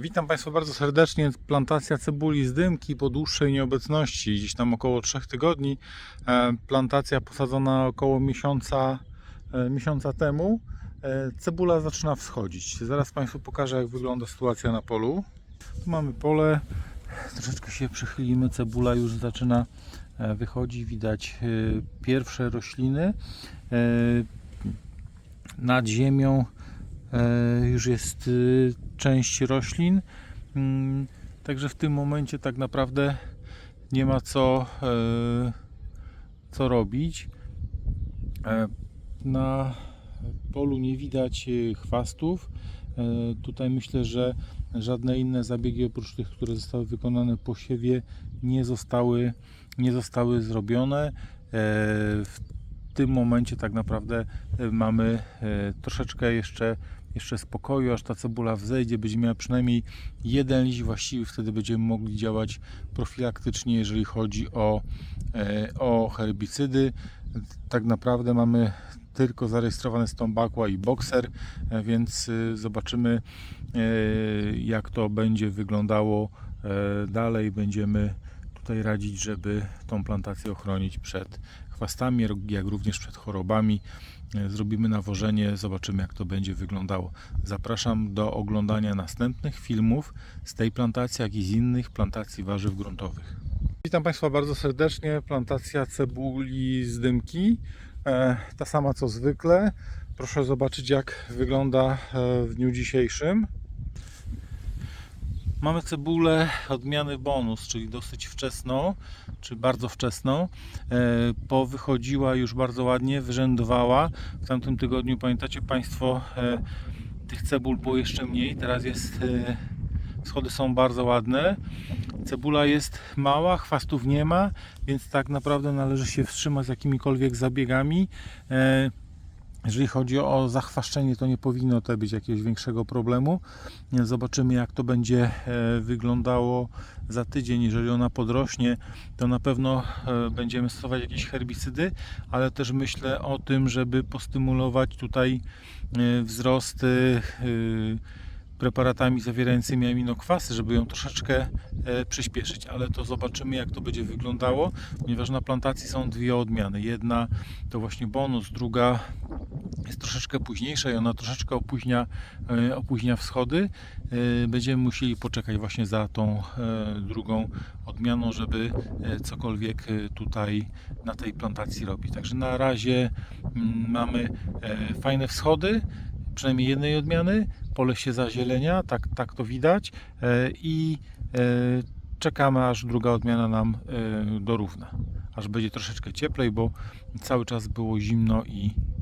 Witam Państwa bardzo serdecznie. Plantacja cebuli z dymki po dłuższej nieobecności, gdzieś tam około 3 tygodni. E, Plantacja posadzona około miesiąca, e, miesiąca temu. E, Cebula zaczyna wschodzić. Zaraz Państwu pokażę, jak wygląda sytuacja na polu. Tu mamy pole, troszeczkę się przychylimy. Cebula już zaczyna wychodzić. Widać pierwsze rośliny. Nad ziemią już jest y, część roślin. Mm, Także w tym momencie tak naprawdę nie ma co, e, co robić. E, Na polu nie widać e, chwastów. E, Tutaj myślę, że żadne inne zabiegi oprócz tych, które zostały wykonane po siewie nie zostały, nie zostały zrobione. E, W tym momencie tak naprawdę e, mamy e, troszeczkę jeszcze, jeszcze spokoju, aż ta cebula wzejdzie, będzie miała przynajmniej jeden liść właściwy, wtedy będziemy mogli działać profilaktycznie, jeżeli chodzi o, e, o herbicydy. Tak naprawdę mamy tylko zarejestrowane stąbakła i bokser, e, więc e, zobaczymy jak to będzie wyglądało dalej. Będziemy tutaj radzić, żeby tą plantację ochronić przed chwastami, jak również przed chorobami. E, Zrobimy nawożenie, zobaczymy jak to będzie wyglądało. Zapraszam do oglądania następnych filmów z tej plantacji, jak i z innych plantacji warzyw gruntowych. Witam Państwa bardzo serdecznie. Plantacja cebuli z dymki. E, Ta sama co zwykle. Proszę zobaczyć jak wygląda e, w dniu dzisiejszym. Mamy cebulę odmiany bonus, czyli dosyć wczesną, czy bardzo wczesną. E, Powychodziła już bardzo ładnie, wyrzędowała. W tamtym tygodniu, pamiętacie Państwo, e, tych cebul było jeszcze mniej. Teraz jest, e, schody są bardzo ładne. Cebula jest mała, chwastów nie ma, więc tak naprawdę należy się wstrzymać z jakimikolwiek zabiegami. Jeżeli chodzi o zachwaszczenie, to nie powinno to być jakiegoś większego problemu. Zobaczymy, jak to będzie e, wyglądało za tydzień. Jeżeli ona podrośnie, to na pewno e, będziemy stosować jakieś herbicydy, ale też myślę o tym, żeby postymulować tutaj e, wzrost preparatami zawierającymi aminokwasy, żeby ją troszeczkę przyspieszyć, ale to zobaczymy jak to będzie wyglądało, ponieważ na plantacji są dwie odmiany. Jedna to właśnie bonus, druga jest troszeczkę późniejsza i ona troszeczkę opóźnia, e, opóźnia wschody. E, Będziemy musieli poczekać właśnie za tą e, drugą odmianą, żeby cokolwiek tutaj na tej plantacji robić. Także na razie mm, mamy fajne wschody, przynajmniej jednej odmiany. Pole się zazielenia, tak, tak to widać i czekamy aż druga odmiana nam dorówna. Aż będzie troszeczkę cieplej, bo cały czas było zimno i